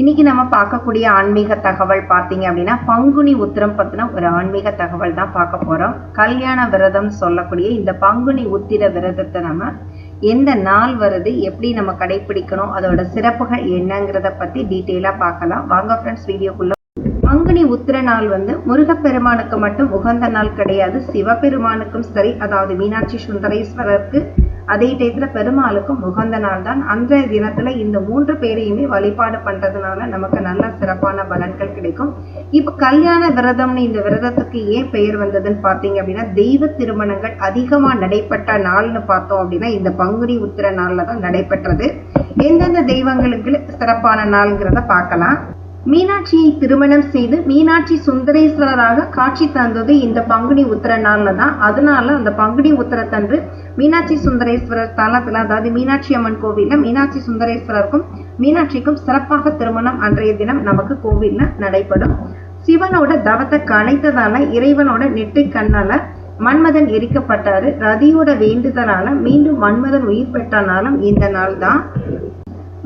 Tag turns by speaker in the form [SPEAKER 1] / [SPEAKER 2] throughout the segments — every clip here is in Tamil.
[SPEAKER 1] இன்னைக்கு நம்ம பார்க்கக்கூடிய ஆன்மீக தகவல் பார்த்தீங்க அப்படின்னா பங்குனி உத்திரம் பத்தின ஒரு ஆன்மீக தகவல் தான் பார்க்க போறோம். கல்யாண விரதம் சொல்லக்கூடிய இந்த பங்குனி உத்திர விரதத்தை நம்ம எந்த நாள் வருது எப்படி நம்ம கடைபிடிக்கணும் அதோட சிறப்புகள் என்னங்கிறத பத்தி டீட்டெயிலா பார்க்கலாம். வாங்க ஃப்ரெண்ட்ஸ் வீடியோக்குள்ள. பங்குனி உத்திர நாள் வந்து முருகப்பெருமானுக்கு மட்டும் உகந்த நாள் கிடையாது. சிவபெருமானுக்கும் சரி அதாவது மீனாட்சி சுந்தரேஸ்வரருக்கு அதே டயத்துல பெருமாளுக்கும் உகந்த நாள் தான் அன்றைய தினத்துல இந்த மூன்று பேரையுமே வழிபாடு பண்றதுனால நமக்கு நல்ல சிறப்பான பலன்கள் கிடைக்கும். இப்ப கல்யாண விரதம்னு இந்த விரதத்துக்கு ஏன் பெயர் வந்ததுன்னு பார்த்தீங்க அப்படின்னா தெய்வ திருமணங்கள் அதிகமா நடைபெற்ற நாள்னு பார்த்தோம் அப்படின்னா இந்த பங்குனி உத்திர நாள்ல தான் நடைபெற்றது. எந்தெந்த தெய்வங்களுக்கு சிறப்பான நாள்ங்கிறத பார்க்கலாம். மீனாட்சியை திருமணம் செய்து மீனாட்சி சுந்தரேஸ்வரராக காட்சி தந்தது இந்த பங்குனி உத்தர நாள்ல தான். அதனால அந்த பங்குனி உத்தரத்தன்று மீனாட்சி சுந்தரேஸ்வரர் தலத்துல அதாவது மீனாட்சி அம்மன் கோவில்ல மீனாட்சி சுந்தரேஸ்வரருக்கும் மீனாட்சிக்கும் சிறப்பாக திருமணம் அன்றைய தினம் நமக்கு கோவில்ல நடைபெறும். சிவனோட தவத்தை கலைத்ததால இறைவனோட நெட்டை கண்ணால மன்மதன் எரிக்கப்பட்டாரு. ரதியோட வேண்டுதலால மீண்டும் மன்மதன் உயிர் பெற்றனாலும் இந்த நாள் தான்.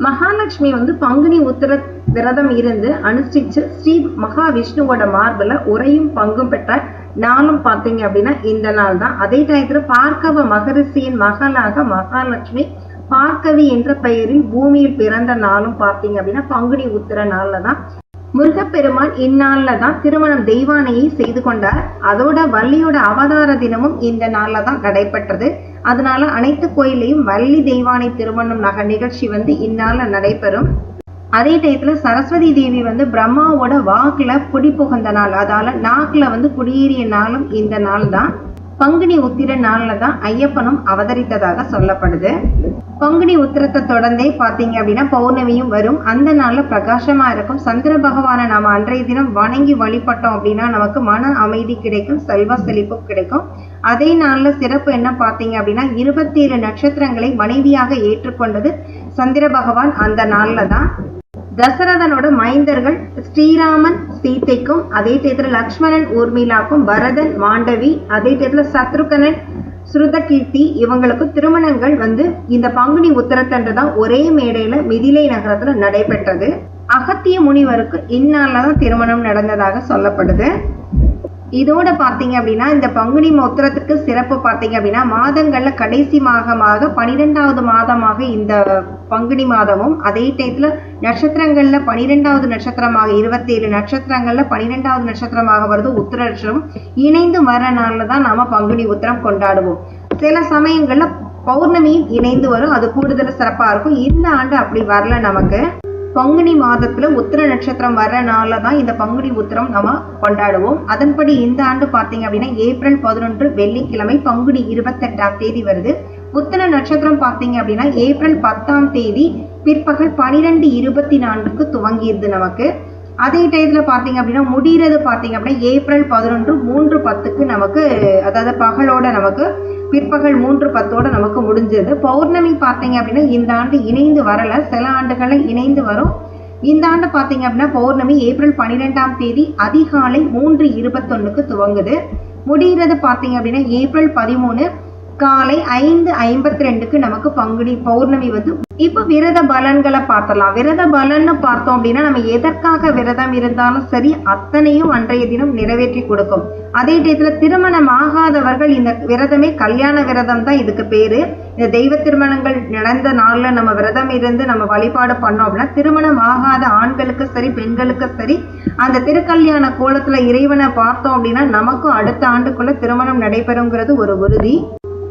[SPEAKER 1] மகாலட்சுமி வந்து பங்குனி உத்திர விரதம் இருந்து அனுஷ்டிச்சு ஸ்ரீ மகாவிஷ்ணுவோட மார்பில் உரையும் பங்கும் பெற்ற நாளும் பார்த்தீங்க அப்படின்னா இந்த நாள் தான். அதே டயத்தில் பார்க்கவ மகரிஷியின் மகளாக மகாலட்சுமி பார்க்கவி என்ற பெயரில் பூமியில் பிறந்த நாளும் பார்த்தீங்க அப்படின்னா பங்குனி உத்திர நாள்ல தான். முருகப்பெருமான் இந்நாள்ல தான் திருமணம் தெய்வானையை செய்து கொண்டார். அதோட வள்ளியோட அவதார தினமும் இந்த நாள்ல தான் நடைபெற்றது. அதனால அனைத்து கோயிலையும் வள்ளி தெய்வானை திருமணம் நக நிகழ்ச்சி வந்து இந்நாளில் நடைபெறும். அதே டயத்துல சரஸ்வதி தேவி வந்து பிரம்மாவோட வாக்குல குடி புகுந்த நாள். அதால நாக்குல வந்து குடியேறிய நாளும் இந்த நாள் தான் பங்குனி உத்திர நாளில் தான் ஐயப்பனும் அவதரித்ததாக சொல்லப்படுது. பங்குனி உத்திரத்தை தொடர்ந்தே பார்த்தீங்க அப்படின்னா பௌர்ணமியும் வரும். அந்த நாள்ல பிரகாசமா இருக்கும். சந்திர பகவானை நாம அன்றைய தினம் வணங்கி வழிபட்டோம் அப்படின்னா நமக்கு மன அமைதி கிடைக்கும் செல்வ செழிப்பும் கிடைக்கும். அதே நாள்ல சிறப்பு என்ன பார்த்தீங்க அப்படின்னா இருபத்தி ஏழு நட்சத்திரங்களை மனைவியாக ஏற்றுக்கொண்டது சந்திர பகவான் அந்த நாளில் தான். தசரதனோட மைந்தர்கள் ஸ்ரீராமன் சீதைக்கும் அதே டயத்துல லக்ஷ்மணன் ஊர்மிளாக்கும் பரதன் மாண்டவி அதே டயத்துல சத்ருகனன் ஸ்ருதகீர்த்தி இவங்களுக்கு திருமணங்கள் வந்து இந்த பங்குனி உத்தரத்தன்று தான் ஒரே மேடையில மிதிலை நகரத்துல நடைபெற்றது. அகத்திய முனிவருக்கு இந்நாளில் தான் திருமணம் நடந்ததாக சொல்லப்படுது. இதோட பார்த்தீங்க அப்படின்னா இந்த பங்குனி மோத்திரத்துக்கு சிறப்பு பார்த்தீங்க அப்படின்னா மாதங்கள்ல கடைசி மாதமாக பனிரெண்டாவது மாதமாக இந்த பங்குனி மாதமும் அதே டயத்துல நட்சத்திரங்கள்ல பனிரெண்டாவது நட்சத்திரமாக இருபத்தி ஏழு நட்சத்திரங்கள்ல பனிரெண்டாவது நட்சத்திரமாக வருது உத்திர நட்சத்திரம் இணைந்து வர நாளில் தான் நாம் பங்குனி உத்திரம் கொண்டாடுவோம். சில சமயங்களில் பௌர்ணமியும் இணைந்து வரும் அது கூடுதல் சிறப்பாக இருக்கும். இந்த ஆண்டு அப்படி வரல நமக்கு. பங்குனி மாதத்துல உத்திர நட்சத்திரம் வர்ற தான் இந்த பங்குனி உத்திரம் நம்ம கொண்டாடுவோம். அதன்படி இந்த ஆண்டு பார்த்தீங்க அப்படின்னா ஏப்ரல் பதினொன்று வெள்ளிக்கிழமை பங்குனி இருபத்தெட்டாம் தேதி வருது. உத்திர நட்சத்திரம் பார்த்தீங்க அப்படின்னா ஏப்ரல் பத்தாம் தேதி பிற்பகல் பனிரெண்டு இருபத்தி நான்குக்கு துவங்கிடுது நமக்கு. அதே டயத்துல பார்த்தீங்க அப்படின்னா முடிகிறது பார்த்தீங்க அப்படின்னா ஏப்ரல் பதினொன்று மூன்று பத்துக்கு நமக்கு அதாவது பகலோட நமக்கு பிற்பகல் மூன்று பத்தோட நமக்கு முடிஞ்சது. பௌர்ணமி பார்த்தீங்க அப்படின்னா இந்த ஆண்டு இணைந்து வரல. சில ஆண்டுகளில் இணைந்து வரும். இந்த ஆண்டு பார்த்தீங்க அப்படின்னா பௌர்ணமி ஏப்ரல் பன்னிரெண்டாம் தேதி அதிகாலை மூன்று இருபத்தொன்னுக்கு துவங்குது. முடிகிறது பார்த்தீங்க அப்படின்னா ஏப்ரல் பதிமூணு காலை ஐந்து ஐம்பத்தி ரெண்டுக்கு நமக்கு பங்குனி பௌர்ணமி வந்து இப்போ விரத பலன்களை பார்த்தலாம். விரத பலன்னு பார்த்தோம் அப்படின்னா நம்ம எதற்காக விரதம் இருந்தாலும் சரி அத்தனையும் அன்றைய தினம் நிறைவேற்றி கொடுக்கும். அதே டயத்துல திருமணம் ஆகாதவர்கள் இந்த விரதமே கல்யாண விரதம் தான் இதுக்கு பேரு. இந்த தெய்வ திருமணங்கள் நடந்த நாள்ல நம்ம விரதம் இருந்து நம்ம வழிபாடு பண்ணோம் அப்படின்னா திருமணம் ஆகாத ஆண்களுக்கு சரி பெண்களுக்கு சரி அந்த திருக்கல்யாண கோலத்துல இறைவனை பார்த்தோம் அப்படின்னா நமக்கும் அடுத்த ஆண்டுக்குள்ள திருமணம் நடைபெறுங்கிறது ஒரு உறுதி.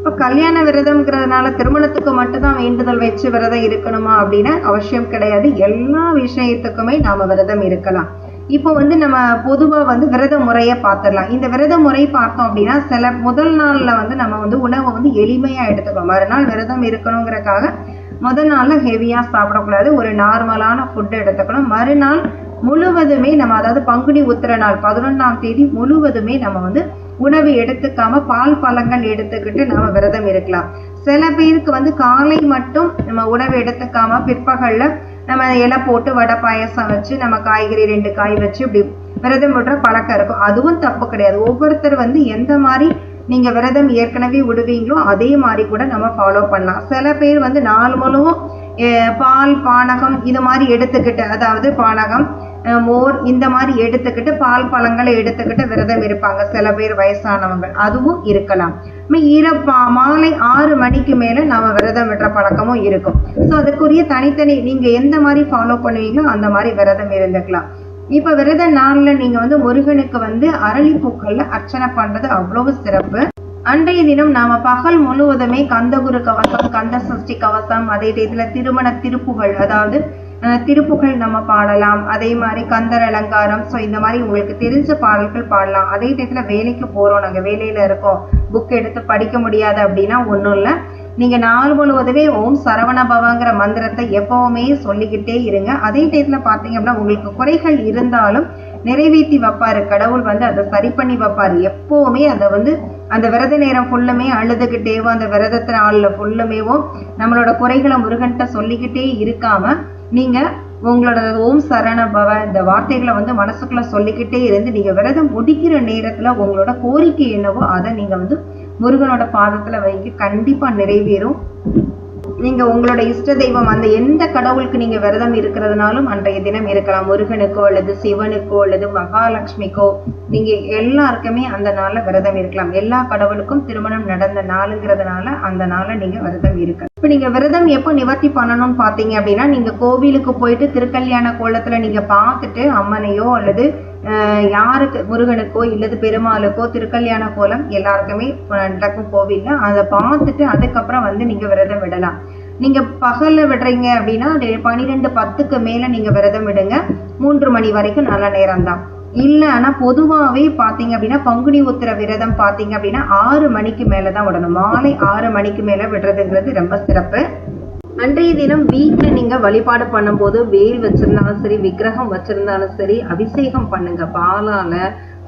[SPEAKER 1] இப்போ கல்யாண விரதம்ங்கிறதுனால திருமணத்துக்கு மட்டும்தான் வேண்டுதல் வச்சு விரதம் இருக்கணுமா அப்படின்னா அவசியம் கிடையாது. எல்லா விஷயத்துக்குமே நாம விரதம் இருக்கலாம். இப்போ வந்து நம்ம பொதுவாக வந்து விரத முறையை பார்த்துடலாம். இந்த விரத முறை பார்த்தோம் அப்படின்னா சில முதல் நாளில் வந்து நம்ம வந்து உணவை வந்து எளிமையாக எடுத்துக்கணும் மறுநாள் விரதம் இருக்கணுங்கிறக்காக முதல் நாளில் ஹெவியாக சாப்பிடக்கூடாது. ஒரு நார்மலான ஃபுட்டு எடுத்துக்கணும். மறுநாள் முழுவதுமே நம்ம அதாவது பங்குனி உத்திர நாள் பதினொன்றாம் தேதி முழுவதுமே நம்ம வந்து உணவு எடுத்துக்காம பால் பழங்கள் எடுத்துக்கிட்டு நம்ம விரதம் இருக்கலாம். சில பேருக்கு வந்து காலை மட்டும் நம்ம உணவு எடுத்துக்காம பிற்பகல்ல நம்ம இலை போட்டு வடை பாயசம் வச்சு நம்ம காய்கறி ரெண்டு காய் வச்சு இப்படி விரதம் விடுற பழக்கம் இருக்கும். அதுவும் தப்பு கிடையாது. ஒவ்வொருத்தர் வந்து எந்த மாதிரி நீங்க விரதம் ஏற்கனவே விடுவீங்களோ அதே மாதிரி கூட நம்ம ஃபாலோ பண்ணலாம். சில பேர் வந்து நாள் முழுவதும் பால் பானகம் இது மாதிரி எடுத்துக்கிட்டு அதாவது பானகம் மோர் இந்த மாதிரி எடுத்துக்கிட்டு பால் பழங்களை எடுத்துக்கிட்டு விரதம் இருப்பாங்க. சில பேர் வயசானவங்க. அதுவும் இருக்கலாம். இரப்பா மாலை ஆறு மணிக்கு மேல நாம விரதம் விடுற பழக்கமும் இருக்கும். ஸோ அதுக்குரிய தனித்தனி நீங்க எந்த மாதிரி ஃபாலோ பண்ணுவீங்களோ அந்த மாதிரி விரதம் இருந்துக்கலாம். இப்ப விரத நாள்ல நீங்க வந்து முருகனுக்கு வந்து அரளிப்பூக்கள்ல அர்ச்சனை பண்றது அவ்வளவு சிறப்பு. அன்றைய தினம் நாம பகல் முழுவதுமே கந்தகுரு கவசம் கந்த சஷ்டி கவசம் அதே இதுல திருமண திருப்புகள் அதாவது திருப்புகழ் திருப்புகள் நம்ம பாடலாம். அதே மாதிரி கந்தர் அலங்காரம். ஸோ இந்த மாதிரி உங்களுக்கு தெரிஞ்ச பாடல்கள் பாடலாம். அதே டயத்தில் வேலைக்கு போகிறோம் நாங்கள் வேலையில் இருக்கோம். புக் எடுத்து படிக்க முடியாது அப்படின்னா ஒன்றும் இல்லை. நீங்கள் நாள் முழுவதுமே ஓம் சரவண பவங்கிற மந்திரத்தை எப்பவுமே சொல்லிக்கிட்டே இருங்க. அதே டயத்தில் பார்த்தீங்க அப்படின்னா உங்களுக்கு குறைகள் இருந்தாலும் நிறைவேற்றி வைப்பாரு. கடவுள் வந்து அதை சரி பண்ணி வைப்பாரு. எப்போவுமே அதை வந்து அந்த விரத நேரம் ஃபுல்லுமே அழுதுகிட்டேவோ அந்த விரதத்தின் ஆளில் ஃபுல்லுமேவோ நம்மளோட குறைகளை முருகன்கிட்ட சொல்லிக்கிட்டே இருக்காமல் நீங்க உங்களோட ஓம் சரண பவ இந்த வார்த்தைகளை வந்து மனசுக்குள்ள சொல்லிக்கிட்டே இருந்து நீங்க விரதம் முடிக்கிற நேரத்துல உங்களோட கோரிக்கை என்னவோ அதை நீங்க வந்து முருகனோட பாதத்துல வைக்க கண்டிப்பா நிறைவேறும். நீங்க உங்களோட இஷ்ட தெய்வம் அந்த எந்த கடவுளுக்கு நீங்க விரதம் இருக்கிறதுனாலும் அன்றைய தினம் இருக்கலாம். முருகனுக்கோ அல்லது சிவனுக்கோ அல்லது மகாலட்சுமிக்கோ நீங்க எல்லாருக்குமே அந்த நாள்ல விரதம் இருக்கலாம். எல்லா கடவுளுக்கும் திருமணம் நடந்த நாளுங்கிறதுனால அந்த நாள்ல நீங்க விரதம் இருக்கலாம் இப்ப நீங்க விரதம் எப்போ நிவர்த்தி பண்ணணும்னு பாத்தீங்க அப்படின்னா நீங்க கோவிலுக்கு போயிட்டு திருக்கல்யாண கோலத்துல நீங்க பார்த்துட்டு அம்மனையோ அல்லது யாருக்கு முருகனுக்கோ இல்லது பெருமாளுக்கோ திருக்கல்யாண கோலம் எல்லாருக்குமே நடக்கும் கோவில்ல அதை பார்த்துட்டு அதுக்கப்புறம் வந்து நீங்க விரதம் விடலாம். நீங்க பகலில் விடுறீங்க அப்படின்னா பன்னிரெண்டு பத்துக்கு மேல நீங்க விரதம் விடுங்க. மூன்று மணி வரைக்கும் நல்ல நேரம் தான் இல்ல ஆனா பொதுவாவே பாத்தீங்க அப்படின்னா பங்குனி உத்திர விரதம் பார்த்தீங்க அப்படின்னா ஆறு மணிக்கு மேலதான் விடணும். மாலை ஆறு மணிக்கு மேல விடுறதுங்கிறது ரொம்ப சிறப்பு. அன்றைய தினம் வீட்டில் நீங்க வழிபாடு பண்ணும்போது வேல் வச்சிருந்தாலும் சரி விக்கிரகம் வச்சிருந்தாலும் சரி அபிஷேகம் பண்ணுங்க. பாலால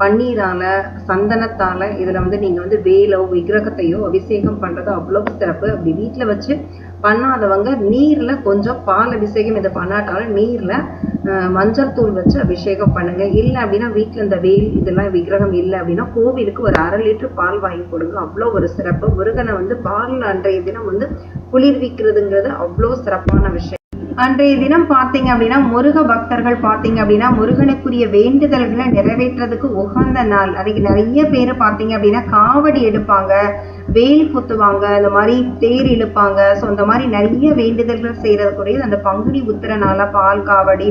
[SPEAKER 1] பன்னீரால சந்தனத்தால இதுல வந்து நீங்க வந்து வேலோ விக்கிரகத்தையோ அபிஷேகம் பண்றது அவ்வளவு சிறப்பு. அப்படி வீட்டுல வச்சு பண்ணாதவங்க நீர்ல கொஞ்சம் பால் அபிஷேகம் இதை பண்ணாட்டாலும் நீர்ல மஞ்சள் தூள் வச்சு அபிஷேகம் பண்ணுங்க. இல்லை அப்படின்னா வீட்டில் இந்த வெயில் இதெல்லாம் விக்கிரகம் இல்லை அப்படின்னா கோவிலுக்கு ஒரு அரை லிட்டர் பால் வாங்கி கொடுங்க. அவ்வளோ ஒரு சிறப்பு. முருகனை வந்து பால் அன்றைய தினம் வந்து குளிர்விக்கிறதுங்கிறது அவ்வளோ சிறப்பான விஷயம். அன்றைய தினம் பார்த்தீங்க அப்படின்னா முருக பக்தர்கள் பார்த்தீங்க அப்படின்னா முருகனுக்குரிய வேண்டுதல்களை நிறைவேற்றுறதுக்கு உகந்த நாள். அன்னைக்கு நிறைய பேர் பார்த்தீங்க அப்படின்னா காவடி எடுப்பாங்க வேல் குத்துவாங்க இந்த மாதிரி தேர் இழுப்பாங்க. ஸோ இந்த மாதிரி நிறைய வேண்டுதல்கள் செய்யறதுக்குரியது அந்த பங்குனி உத்திர நாளாக பால் காவடி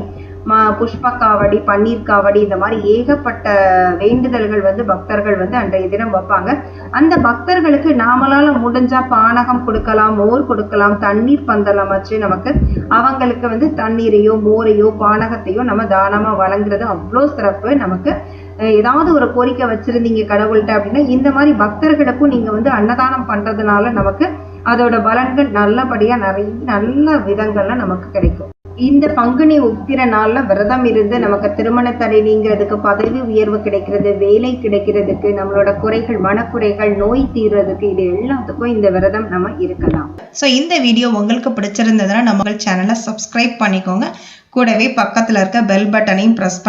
[SPEAKER 1] ம புஷ்ப காவடி பன்னீர் காவடி இந்த மாதிரி ஏகப்பட்ட வேண்டுதல்கள் வந்து பக்தர்கள் வந்து அன்றைய தினம் வைப்பாங்க. அந்த பக்தர்களுக்கு நாமளால முடிஞ்சா பானகம் கொடுக்கலாம் மோர் கொடுக்கலாம் தண்ணீர் பந்தலம் வச்சு நமக்கு அவங்களுக்கு வந்து தண்ணீரையோ மோரையோ பானகத்தையோ நம்ம தானமா வழங்குறது அவ்வளோ சிறப்பு. நமக்கு ஏதாவது ஒரு கோரிக்கை வச்சிருந்தீங்க கடவுள்கிட்ட அப்படின்னா இந்த மாதிரி பக்தர்களுக்கும் நீங்க வந்து அன்னதானம் பண்றதுனால நமக்கு அதோட பலன்கள் நல்லபடியா நிறைய நல்ல விதங்கள்ல நமக்கு கிடைக்கும். இந்த பங்குனி உத்திர நாள்ல விரதம் இருந்து நமக்கு திருமண தடை நீங்கிறதுக்கு பதவி உயர்வு கிடைக்கிறது வேலை கிடைக்கிறதுக்கு நம்மளோட குறைகள் மனக்குறைகள் நோய் தீர்றதுக்கு இது எல்லாத்துக்கும் இந்த விரதம் நம்ம இருக்கலாம்.
[SPEAKER 2] ஸோ இந்த வீடியோ உங்களுக்கு பிடிச்சிருந்ததுன்னா நம்ம சேனலை சப்ஸ்கிரைப் பண்ணிக்கோங்க. கூடவே பக்கத்தில் இருக்க பெல் பட்டனையும் ப்ரெஸ்